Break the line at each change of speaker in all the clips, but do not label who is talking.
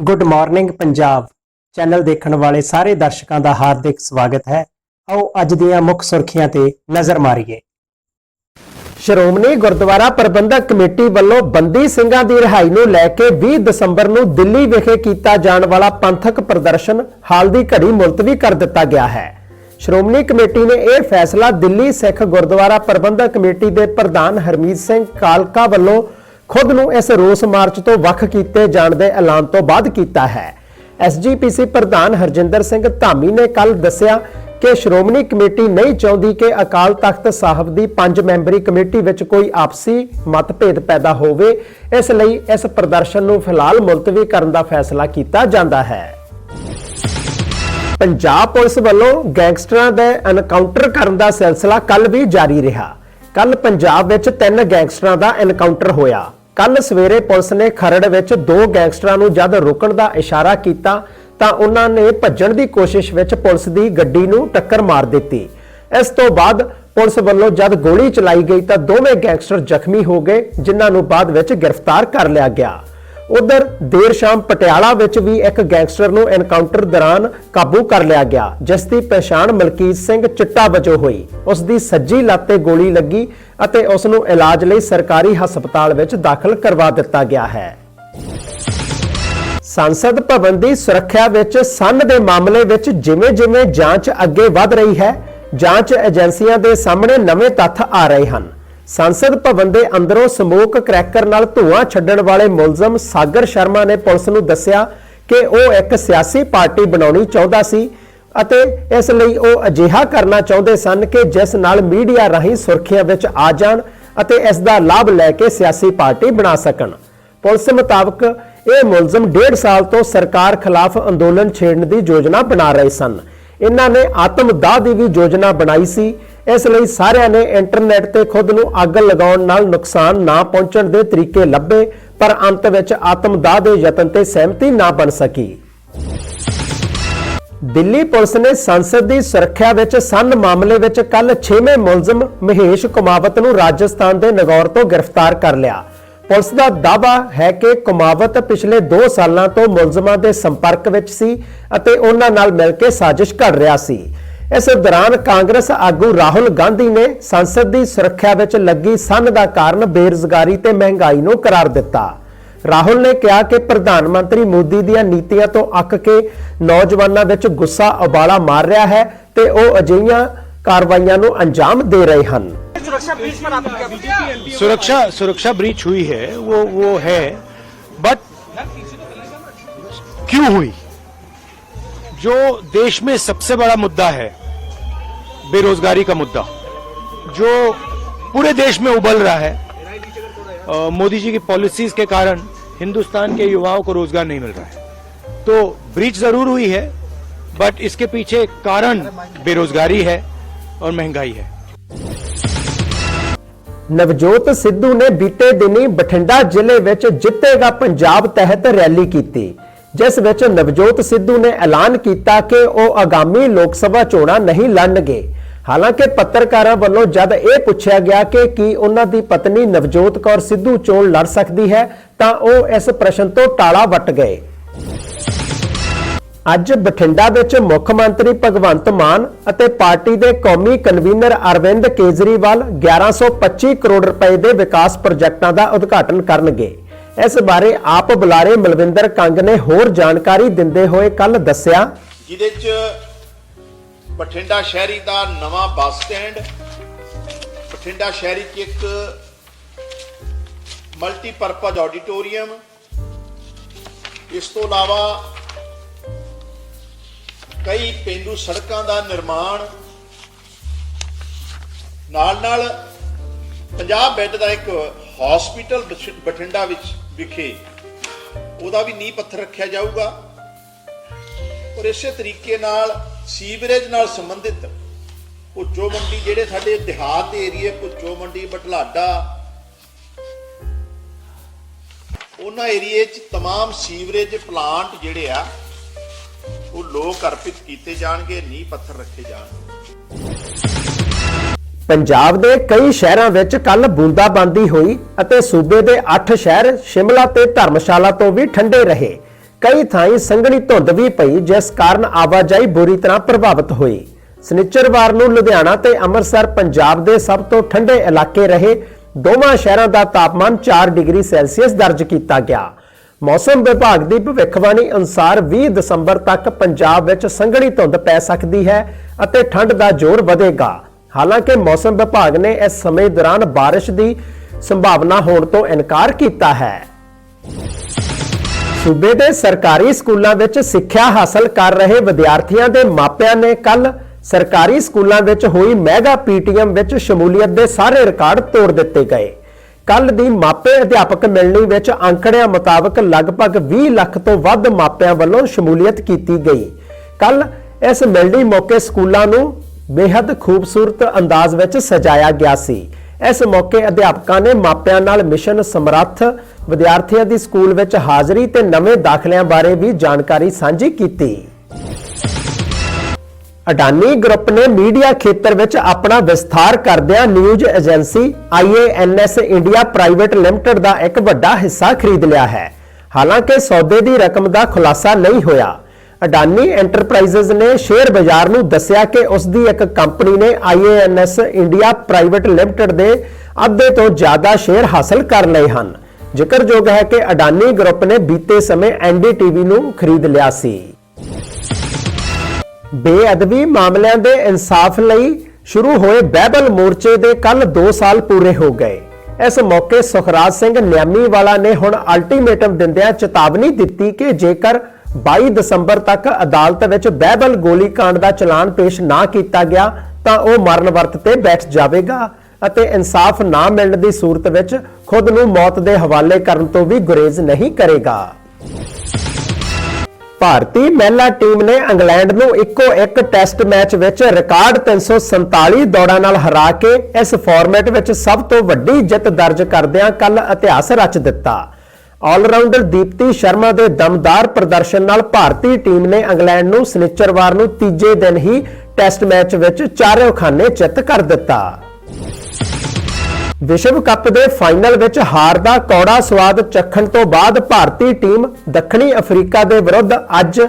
Good morning Punjab channel ਦੇਖਣ ਵਾਲੇ ਸਾਰੇ ਦਰਸ਼ਕਾਂ ਦਾ ਹਾਰਦਿਕ ਸਵਾਗਤ ਹੈ। ਆਓ ਅੱਜ ਦੀਆਂ ਮੁੱਖ ਸੁਰਖੀਆਂ ਤੇ ਨਜ਼ਰ ਮਾਰੀਏ। ਸ਼੍ਰੋਮਣੀ ਗੁਰਦੁਆਰਾ ਪ੍ਰਬੰਧਕ ਕਮੇਟੀ ਵੱਲੋਂ ਬੰਦੀ ਸਿੰਘਾਂ ਦੀ ਰਿਹਾਈ ਨੂੰ ਲੈ ਕੇ 20 ਦਸੰਬਰ ਨੂੰ ਦਿੱਲੀ ਵਿਖੇ ਕੀਤਾ ਜਾਣ ਵਾਲਾ ਪੰਥਕ ਪ੍ਰਦਰਸ਼ਨ ਹਾਲ ਦੀ ਘੜੀ ਮੁਲਤਵੀ ਕਰ ਦਿੱਤਾ ਗਿਆ ਹੈ। ਸ਼੍ਰੋਮਣੀ ਕਮੇਟੀ ਨੇ ਇਹ ਫੈਸਲਾ ਦਿੱਲੀ ਸਿੱਖ ਗੁਰਦੁਆਰਾ ਪ੍ਰਬੰਧਕ ਕਮੇਟੀ ਦੇ ਪ੍ਰਧਾਨ ਹਰਮੀਤ ਸਿੰਘ ਕਾਲਕਾ ਵੱਲੋਂ ਖੁਦ ਨੂੰ ਇਸ ਰੋਸ ਮਾਰਚ ਤੋਂ ਵੱਖ ਕੀਤੇ ਜਾਣ ਦੇ ਐਲਾਨ ਤੋਂ ਬਾਅਦ ਕੀਤਾ ਹੈ। ਐਸਜੀਪੀਸੀ ਪ੍ਰਧਾਨ ਹਰਜਿੰਦਰ ਸਿੰਘ ਧਾਮੀ ਨੇ ਕੱਲ ਦੱਸਿਆ ਕਿ ਸ਼੍ਰੋਮਣੀ ਕਮੇਟੀ ਨਹੀਂ ਚਾਹੁੰਦੀ ਕਿ ਅਕਾਲ ਤਖਤ ਸਾਹਿਬ ਦੀ ਪੰਜ ਮੈਂਬਰੀ ਕਮੇਟੀ ਵਿੱਚ ਕੋਈ ਆਪਸੀ ਮਤਭੇਦ ਪੈਦਾ ਹੋਵੇ। ਇਸ ਲਈ ਇਸ ਪ੍ਰਦਰਸ਼ਨ ਨੂੰ ਫਿਲਹਾਲ ਮੁਲਤਵੀ ਕਰਨ ਦਾ ਫੈਸਲਾ ਕੀਤਾ ਜਾਂਦਾ ਹੈ। ਪੰਜਾਬ ਪੁਲਿਸ ਵੱਲੋਂ ਗੈਂਗਸਟਰਾਂ ਦੇ ਐਨਕਾਊਂਟਰ ਕਰਨ ਦਾ ਸਿਲਸਿਲਾ ਕੱਲ ਵੀ ਜਾਰੀ ਰਿਹਾ। ਕੱਲ ਪੰਜਾਬ ਵਿੱਚ ਤਿੰਨ ਗੈਂਗਸਟਰਾਂ ਦਾ ਐਨਕਾਊਂਟਰ ਹੋਇਆ। ਕੱਲ ਸਵੇਰੇ ਪੁਲਿਸ ਨੇ ਖਰੜ ਵਿੱਚ ਦੋ ਗੈਂਗਸਟਰਾਂ ਨੂੰ ਜਦ ਰੁਕਣ ਦਾ ਇਸ਼ਾਰਾ ਕੀਤਾ, ਤਾਂ ਉਹਨਾਂ ਨੇ ਭੱਜਣ ਦੀ ਕੋਸ਼ਿਸ਼ ਵਿੱਚ ਪੁਲਿਸ ਦੀ ਗੱਡੀ ਨੂੰ ਟੱਕਰ ਮਾਰ ਦਿੱਤੀ। ਇਸ ਤੋਂ ਬਾਅਦ ਪੁਲਿਸ ਵੱਲੋਂ ਜਦ ਗੋਲੀ ਚਲਾਈ ਗਈ, ਤਾਂ ਦੋਵੇਂ ਗੈਂਗਸਟਰ ਜ਼ਖਮੀ ਹੋ ਗਏ, ਜਿਨ੍ਹਾਂ ਨੂੰ ਬਾਅਦ ਵਿੱਚ ਗ੍ਰਿਫਤਾਰ ਕਰ ਲਿਆ ਗਿਆ। ਉਧਰ ਦੇਰ ਸ਼ਾਮ ਪਟਿਆਲਾ ਵਿੱਚ ਵੀ ਇੱਕ ਗੈਂਗਸਟਰ ਨੂੰ ਐਨਕਾਊਂਟਰ ਦੌਰਾਨ ਕਾਬੂ ਕਰ ਲਿਆ ਗਿਆ, ਜਿਸ ਦੀ ਪਛਾਣ ਮਲਕੀਤ ਸਿੰਘ ਚਿੱਟਾ ਵਜੋਂ ਹੋਈ। ਉਸ ਦੀ ਸੱਜੀ ਲੱਤ ਤੇ ਗੋਲੀ ਲੱਗੀ ਅਤੇ ਉਸ ਨੂੰ ਇਲਾਜ ਲਈ ਸਰਕਾਰੀ ਹਸਪਤਾਲ ਵਿੱਚ ਦਾਖਲ ਕਰਵਾ ਦਿੱਤਾ ਗਿਆ ਹੈ। ਸੰਸਦ ਭਵਨ ਦੀ ਸੁਰੱਖਿਆ ਵਿੱਚ ਸੰਨ ਦੇ ਮਾਮਲੇ ਵਿੱਚ ਜਿਵੇਂ-ਜਿਵੇਂ ਜਾਂਚ ਅੱਗੇ ਵਧ ਰਹੀ ਹੈ, ਜਾਂਚ ਏਜੰਸੀਆਂ ਦੇ ਸਾਹਮਣੇ ਨਵੇਂ ਤੱਥ ਆ ਰਹੇ ਹਨ। ਸੰਸਦ ਭਵਨ ਦੇ ਅੰਦਰੋਂ ਸਮੋਕ ਕ੍ਰੈਕਰ ਨਾਲ ਧੂਆਂ ਛੱਡਣ ਵਾਲੇ ਮੁਲਜ਼ਮ ਸਾਗਰ ਸ਼ਰਮਾ ਨੇ ਪੁਲਿਸ ਨੂੰ ਦੱਸਿਆ ਕਿ ਉਹ ਇੱਕ ਸਿਆਸੀ ਪਾਰਟੀ ਬਣਾਉਣੀ ਚਾਹੁੰਦਾ ਸੀ ਅਤੇ ਇਸ ਲਈ ਉਹ ਅਜਿਹਾ ਕਰਨਾ ਚਾਹੁੰਦੇ ਸਨ ਕਿ ਜਿਸ ਨਾਲ ਮੀਡੀਆ ਰਾਹੀਂ ਸੁਰਖੀਆਂ ਵਿੱਚ ਆ ਜਾਣ ਅਤੇ ਇਸ ਦਾ ਲਾਭ ਲੈ ਕੇ ਸਿਆਸੀ ਪਾਰਟੀ ਬਣਾ ਸਕਣ। ਪੁਲਿਸ ਮੁਤਾਬਕ ਇਹ ਮੁਲਜ਼ਮ ਡੇਢ ਸਾਲ ਤੋਂ ਸਰਕਾਰ ਖਿਲਾਫ ਅੰਦੋਲਨ ਛੇੜਨ ਦੀ ਯੋਜਨਾ ਬਣਾ ਰਹੇ ਸਨ। ਇਹਨਾਂ ਨੇ ਆਤਮ ਦਾਹ ਦੀ ਵੀ ਯੋਜਨਾ ਬਣਾਈ ਸੀ ਇਸ ਲਈ ਸਾਰਿਆਂ ਨੇ ਇੰਟਰਨੈਟ ਤੇ ਖੁਦ ਨੂੰ ਅੱਗ ਲਗਾਉਣ ਨਾਲ ਨੁਕਸਾਨ ਨਾ ਪਹੁੰਚਣ ਦੇ ਤਰੀਕੇ ਲੱਭੇ, ਪਰ ਅੰਤ ਵਿੱਚ ਆਤਮਦਾਹ ਦੇ ਯਤਨ ਤੇ ਸਹਿਮਤੀ ਨਾ ਬਣ ਸਕੀ। ਦਿੱਲੀ ਪੁਲਿਸ ਨੇ ਸੰਸਦ ਦੀ ਸੁਰੱਖਿਆ ਵਿੱਚ ਸੰਨ ਮਾਮਲੇ ਵਿੱਚ ਕੱਲ 6ਵੇਂ ਮੁਲਜ਼ਮ ਮਹੇਸ਼ ਕੁਮਾਵਤ ਨੂੰ ਰਾਜਸਥਾਨ ਦੇ ਨਗੌਰ ਤੋਂ ਗ੍ਰਿਫਤਾਰ ਕਰ ਲਿਆ। ਪੁਲਿਸ ਦਾ ਦਾਅਵਾ ਹੈ ਕਿ ਕੁਮਾਵਤ ਪਿਛਲੇ 2 ਸਾਲਾਂ ਤੋਂ ਮੁਲਜ਼ਮਾਂ ਦੇ ਸੰਪਰਕ ਵਿੱਚ ਸੀ ਅਤੇ ਉਹਨਾਂ ਨਾਲ ਮਿਲ ਕੇ ਸਾਜ਼ਿਸ਼ ਘੜ ਰਿਹਾ ਸੀ। ਇਸ ਦੌਰਾਨ ਕਾਂਗਰਸ ਆਗੂ ਰਾਹੁਲ ਗਾਂਧੀ ਨੇ ਸੰਸਦ ਦੀ ਸੁਰੱਖਿਆ ਵਿੱਚ ਲੱਗੀ ਸੰਨ ਦਾ ਕਾਰਨ ਬੇਰੁਜ਼ਗਾਰੀ ਤੇ ਮਹਿੰਗਾਈ ਨੂੰ ਕਰਾਰ ਦਿੱਤਾ ਰਾਹੁਲ ਨੇ ਕਿਹਾ ਕਿ ਪ੍ਰਧਾਨ ਮੰਤਰੀ ਮੋਦੀ ਦੀਆਂ ਨੀਤੀਆਂ ਤੋਂ ਅੱਕ ਕੇ ਨੌਜਵਾਨਾਂ ਵਿੱਚ ਗੁੱਸਾ ਉਬਾਲਾ ਮਾਰ ਰਿਹਾ ਹੈ ਤੇ ਉਹ ਅਜਿਹੀਆਂ ਕਾਰਵਾਈਆਂ ਨੂੰ ਅੰਜਾਮ ਦੇ ਰਹੇ ਹਨ
सुरक्षा ब्रिज पर आपकी क्या बीजेपी
सुरक्षा सुरक्षा ब्रीच हुई है वो वो है बट क्यों हुई जो देश में सबसे बड़ा मुद्दा है बेरोजगारी का मुद्दा जो पूरे देश में उबल रहा है अ, मोदी जी की पॉलिसीज के कारण हिंदुस्तान के युवाओं को रोजगार नहीं मिल रहा है तो ब्रीच जरूर हुई है बट इसके पीछे कारण बेरोजगारी है और महंगाई है
ਨਵਜੋਤ ਸਿੱਧੂ ਨੇ ਬੀਤੇ ਦਿਨੀ ਬਠਿੰਡਾ ਜ਼ਿਲ੍ਹੇ ਵਿੱਚ ਜਿੱਤੇਗਾ ਪੰਜਾਬ ਤਹਿਤ ਰੈਲੀ ਕੀਤੀ ਜਿਸ ਵਿੱਚ ਨਵਜੋਤ ਸਿੱਧੂ ਨੇ ਐਲਾਨ ਕੀਤਾ ਕਿ ਉਹ ਆਗਾਮੀ ਲੋਕ ਸਭਾ ਚੋਣਾਂ ਨਹੀਂ ਲੜਨਗੇ। ਹਾਲਾਂਕਿ ਪੱਤਰਕਾਰਾਂ ਵੱਲੋਂ ਜਦ ਇਹ ਪੁੱਛਿਆ ਗਿਆ ਕਿ ਕੀ ਉਹਨਾਂ ਦੀ ਪਤਨੀ ਨਵਜੋਤ ਕੌਰ ਸਿੱਧੂ ਚੋਣ ਲੜ ਸਕਦੀ ਹੈ, ਤਾਂ ਉਹ ਇਸ ਪ੍ਰਸ਼ਨ ਤੋਂ ਟਾਲਾ ਵੱਟ ਗਏ। ਅੱਜ ਬਠਿੰਡਾ ਵਿੱਚ ਮੁੱਖ ਮੰਤਰੀ ਭਗਵੰਤ ਮਾਨ ਅਤੇ ਪਾਰਟੀ ਦੇ ਕੌਮੀ ਕਨਵੀਨਰ ਅਰਵਿੰਦ ਕੇਜਰੀਵਾਲ 1125 ਕਰੋੜ ਰੁਪਏ ਦੇ ਵਿਕਾਸ ਪ੍ਰੋਜੈਕਟਾਂ ਦਾ ਉਦਘਾਟਨ ਕਰਨਗੇ। ਇਸ ਬਾਰੇ ਆਪ ਬੁਲਾਰੇ ਮਲਵਿੰਦਰ ਕੰਗ ਨੇ ਹੋਰ ਜਾਣਕਾਰੀ ਦਿੰਦੇ ਹੋਏ ਕੱਲ ਦੱਸਿਆ।
ਜਿਹਦੇ ਚ ਬਠਿੰਡਾ ਸ਼ਹਿਰੀ ਦਾ ਨਵਾਂ ਬੱਸ ਸਟੈਂਡ, ਬਠਿੰਡਾ ਸ਼ਹਿਰੀ ਚ ਇੱਕ ਮਲਟੀਪਰਪਜ਼ ਆਡੀਟੋਰੀਅਮ, ਇਸ ਤੋਂ ਇਲਾਵਾ ਕਈ ਪੇਂਡੂ ਸੜਕਾਂ ਦਾ ਨਿਰਮਾਣ ਨਾਲ ਨਾਲ ਪੰਜਾਬ ਬੈੱਡ ਦਾ ਇੱਕ ਹਸਪੀਟਲ ਬਠਿੰਡਾ ਵਿੱਚ ਵਿਖੇ ਉਹਦਾ ਵੀ ਨੀਂਹ ਪੱਥਰ ਰੱਖਿਆ ਜਾਊਗਾ ਔਰ ਇਸੇ ਤਰੀਕੇ ਨਾਲ ਸੀਵਰੇਜ ਨਾਲ ਸੰਬੰਧਿਤ ਭੁੱਚੋ ਮੰਡੀ ਜਿਹੜੇ ਸਾਡੇ ਦਿਹਾਤ ਦੇ ਏਰੀਏ ਭੁੱਚੋ ਮੰਡੀ ਬਟਲਾਡਾ ਉਹਨਾਂ ਏਰੀਏ 'ਚ तमाम ਸੀਵਰੇਜ ਪਲਾਂਟ ਜਿਹੜੇ ਆ ਉਹ ਲੋਕ ਅਰਪਿਤ ਕੀਤੇ ਜਾਣਗੇ ਨੀਂਹ ਪੱਥਰ ਰੱਖੇ ਜਾਣਗੇ
ਪੰਜਾਬ ਦੇ ਕਈ ਸ਼ਹਿਰਾਂ ਵਿੱਚ ਕੱਲ ਬੂੰਦਾਬਾਂਦੀ ਹੋਈ ਅਤੇ ਸੂਬੇ ਦੇ 8 ਸ਼ਹਿਰ ਸ਼ਿਮਲਾ ਤੇ ਧਰਮਸ਼ਾਲਾ ਤੋਂ ਵੀ ਠੰਡੇ ਰਹੇ। ਕਈ ਥਾਈਂ ਸੰਘਣੀ ਧੁੰਦ ਵੀ ਪਈ, ਜਿਸ ਕਾਰਨ ਆਵਾਜਾਈ ਬੁਰੀ ਤਰ੍ਹਾਂ ਪ੍ਰਭਾਵਿਤ ਹੋਈ। ਸਨਿਚਰਵਾਰ ਨੂੰ ਲੁਧਿਆਣਾ ਤੇ ਅੰਮ੍ਰਿਤਸਰ, ਪੰਜਾਬ ਦੇ ਸਭ ਤੋਂ ਠੰਡੇ ਇਲਾਕੇ ਰਹੇ। ਦੋਵਾਂ ਸ਼ਹਿਰਾਂ ਦਾ ਤਾਪਮਾਨ 4 ਡਿਗਰੀ ਸੈਲਸੀਅਸ ਦਰਜ ਕੀਤਾ ਗਿਆ। ਮੌਸਮ ਵਿਭਾਗ ਦੀ ਭਵਿੱਖਬਾਣੀ ਅਨੁਸਾਰ 20 ਦਸੰਬਰ ਤੱਕ ਪੰਜਾਬ ਵਿੱਚ ਸੰਘਣੀ ਧੁੰਦ ਪੈ ਸਕਦੀ ਹੈ ਅਤੇ ਠੰਡ ਦਾ ਜ਼ੋਰ ਵਧੇਗਾ। ਹਾਲਾਂਕਿ ਮੌਸਮ ਵਿਭਾਗ ਨੇ ਇਸ ਸਮੇਂ ਦੌਰਾਨ بارش ਦੀ ਸੰਭਾਵਨਾ ਹੋਣ ਤੋਂ ਇਨਕਾਰ ਕੀਤਾ ਹੈ ਸੂਬੇ ਦੇ ਸਰਕਾਰੀ ਸਕੂਲਾਂ ਵਿੱਚ ਸਿੱਖਿਆ ਹਾਸਲ ਕਰ ਰਹੇ ਵਿਦਿਆਰਥੀਆਂ ਦੇ ਮਾਪਿਆਂ ਨੇ ਕੱਲ ਸਰਕਾਰੀ ਸਕੂਲਾਂ ਵਿੱਚ ਹੋਈ ਮੈਗਾ ਪੀਟੀਐਮ ਵਿੱਚ ਸ਼ਮੂਲੀਅਤ ਦੇ ਸਾਰੇ ਰਿਕਾਰਡ ਤੋੜ ਦਿੱਤੇ ਗਏ ਕੱਲ ਦੀ ਮਾਪੇ ਅਧਿਆਪਕ ਮਿਲਣੀ ਵਿੱਚ ਅੰਕੜਿਆਂ ਮੁਤਾਬਕ ਲਗਭਗ 20 ਲੱਖ ਤੋਂ ਵੱਧ ਮਾਪਿਆਂ ਵੱਲੋਂ ਸ਼ਮੂਲੀਅਤ ਕੀਤੀ ਗਈ ਕੱਲ ਇਸ ਮਿਲਣੀ ਮੌਕੇ ਸਕੂਲਾਂ ਨੂੰ ਬੇहद ਖੂਬਸੂਰਤ ਅੰਦਾਜ਼ ਵਿੱਚ ਸਜਾਇਆ ਗਿਆ ਸੀ। ਇਸ ਮੌਕੇ ਅਧਿਆਪਕਾਂ ਨੇ ਮਾਪਿਆਂ ਨਾਲ ਮਿਸ਼ਨ ਸਮਰੱਥ, ਵਿਦਿਆਰਥੀਆਂ ਦੀ ਸਕੂਲ ਵਿੱਚ ਹਾਜ਼ਰੀ ਤੇ ਨਵੇਂ ਦਾਖਲਿਆਂ ਬਾਰੇ ਵੀ ਜਾਣਕਾਰੀ ਸਾਂਝੀ ਕੀਤੀ। ਅਡਾਨੀ ਗਰੁੱਪ ਨੇ ਮੀਡੀਆ ਖੇਤਰ ਵਿੱਚ ਆਪਣਾ ਵਿਸਥਾਰ ਕਰਦਿਆਂ news agency IANS India private limited ਦਾ ਇੱਕ ਵੱਡਾ ਹਿੱਸਾ ਖਰੀਦ ਲਿਆ ਹੈ। ਹਾਲਾਂਕਿ ਸੌਦੇ ਦੀ ਰਕਮ ਦਾ ਖੁਲਾਸਾ ਨਹੀਂ ਹੋਇਆ। ਅਡਾਨੀ ਐਂਟਰਪ੍ਰਾਈਜ਼ਸ ਨੇ ਸ਼ੇਅਰ ਬਾਜ਼ਾਰ ਨੂੰ ਦੱਸਿਆ ਕਿ ਉਸ ਦੀ ਇੱਕ ਕੰਪਨੀ ਨੇ IANS ਇੰਡੀਆ ਪ੍ਰਾਈਵੇਟ ਲਿਮਟਿਡ ਦੇ ਅੱਧੇ ਤੋਂ ਜ਼ਿਆਦਾ ਸ਼ੇਅਰ ਹਾਸਲ ਕਰ ਲਏ ਹਨ। ਜ਼ਿਕਰਯੋਗ ਹੈ ਕਿ ਅਡਾਨੀ ਗਰੁੱਪ ਨੇ ਬੀਤੇ ਸਮੇਂ ਐਨਡੀਟੀਵੀ ਨੂੰ ਖਰੀਦ ਲਿਆ ਸੀ। ਬੇਅਦਬੀ ਮਾਮਲਿਆਂ ਦੇ ਇਨਸਾਫ ਲਈ ਸ਼ੁਰੂ ਹੋਏ ਬਹਿਬਲ ਮੋਰਚੇ ਦੇ ਕੱਲ 2 ਸਾਲ ਪੂਰੇ ਹੋ ਗਏ। ਇਸ ਮੌਕੇ ਸੁਖਰਾਜ ਸਿੰਘ ਨਿਆਮੀ ਵਾਲਾ ਨੇ ਹੁਣ ਅਲਟੀਮੇਟਮ ਦਿੰਦਿਆਂ ਚੇਤਾਵਨੀ ਦਿੱਤੀ ਕਿ ਜੇਕਰ 22 ਦਸੰਬਰ ਤੱਕ ਅਦਾਲਤ ਵਿੱਚ ਬਹਿਬਲ ਗੋਲੀकांड ਦਾ ਚਲਾਨ ਪੇਸ਼ ਨਾ ਕੀਤਾ ਗਿਆ, ਤਾਂ ਉਹ ਮਰਨ ਵਰਤ ਤੇ ਬੈਠ ਜਾਵੇਗਾ ਅਤੇ ਇਨਸਾਫ ਨਾ ਮਿਲਣ ਦੀ ਸੂਰਤ ਵਿੱਚ ਖੁਦ ਨੂੰ ਮੌਤ ਦੇ ਹਵਾਲੇ ਕਰਨ ਤੋਂ ਵੀ ਗੁਰੇਜ਼ ਨਹੀਂ ਕਰੇਗਾ। ਭਾਰਤੀ ਮਹਿਲਾ ਟੀਮ ਨੇ ਇੰਗਲੈਂਡ ਨੂੰ ਇੱਕੋ ਇੱਕ ਟੈਸਟ ਮੈਚ ਵਿੱਚ ਰਿਕਾਰਡ 347 ਦੌੜਾਂ ਨਾਲ ਹਰਾ ਕੇ ਇਸ ਫਾਰਮੈਟ ਵਿੱਚ ਸਭ ਤੋਂ ਵੱਡੀ ਜਿੱਤ ਦਰਜ ਕਰਦਿਆਂ ਕੱਲ ਇਤਿਹਾਸ ਰਚ ਦਿੱਤਾ। ਆਲਰਾਊਂਡਰ ਦੀਪਤੀ ਸ਼ਰਮਾ ਦੇ ਦਮਦਾਰ ਪ੍ਰਦਰਸ਼ਨ ਨਾਲ ਭਾਰਤੀ ਟੀਮ ਨੇ ਇੰਗਲੈਂਡ ਨੂੰ ਸਨਿਚਰਵਾਰ ਨੂੰ ਤੀਜੇ ਦਿਨ ਹੀ ਟੈਸਟ ਮੈਚ ਵਿੱਚ ਚਾਰੋਂ ਖਾਨੇ ਚਿੱਤ ਕਰ ਦਿੱਤਾ। ਵਿਸ਼ਵ ਕੱਪ ਦੇ ਫਾਈਨਲ ਵਿੱਚ ਹਾਰ ਦਾ ਕੌੜਾ ਸਵਾਦ ਚੱਖਣ ਤੋਂ ਬਾਅਦ ਭਾਰਤੀ ਟੀਮ ਦੱਖਣੀ ਅਫਰੀਕਾ ਦੇ ਵਿਰੁੱਧ ਅੱਜ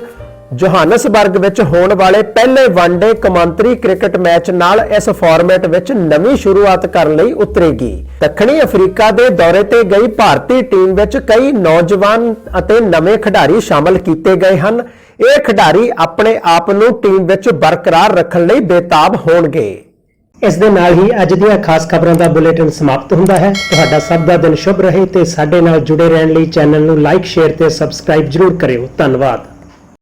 ਜੋਹਾਨਸਬਰਗ ਵਿੱਚ ਹੋਣ ਵਾਲੇ ਪਹਿਲੇ ਵਨਡੇ ਕਮਾਂਤਰੀ ਕ੍ਰਿਕਟ ਮੈਚ ਨਾਲ ਇਸ ਫਾਰਮੈਟ ਵਿੱਚ ਨਵੀਂ ਸ਼ੁਰੂਆਤ ਕਰਨ ਲਈ ਉਤਰੇਗੀ। ਦੱਖਣੀ ਅਫਰੀਕਾ ਦੇ ਦੌਰੇ ਤੇ ਗਈ ਭਾਰਤੀ ਟੀਮ ਵਿੱਚ ਕਈ ਨੌਜਵਾਨ ਅਤੇ ਨਵੇਂ ਖਿਡਾਰੀ ਸ਼ਾਮਲ ਕੀਤੇ ਗਏ ਹਨ। ਇਹ ਖਿਡਾਰੀ ਆਪਣੇ ਆਪ ਨੂੰ ਟੀਮ ਵਿੱਚ ਬਰਕਰਾਰ ਰੱਖਣ ਲਈ ਬੇਤਾਬ ਹੋਣਗੇ। ਇਸ ਦੇ ਨਾਲ ਹੀ ਅੱਜ ਦੀਆਂ ਖਾਸ ਖਬਰਾਂ ਦਾ ਬੁਲੇਟਿਨ ਸਮਾਪਤ ਹੁੰਦਾ ਹੈ। ਤੁਹਾਡਾ ਸਭ ਦਾ ਦਿਨ ਸ਼ੁਭ ਰਹੇ ਤੇ ਸਾਡੇ ਨਾਲ ਜੁੜੇ ਰਹਿਣ ਲਈ ਚੈਨਲ ਨੂੰ ਲਾਈਕ, ਸ਼ੇਅਰ ਤੇ ਸਬਸਕ੍ਰਾਈਬ ਜਰੂਰ ਕਰਿਓ। ਧੰਨਵਾਦ।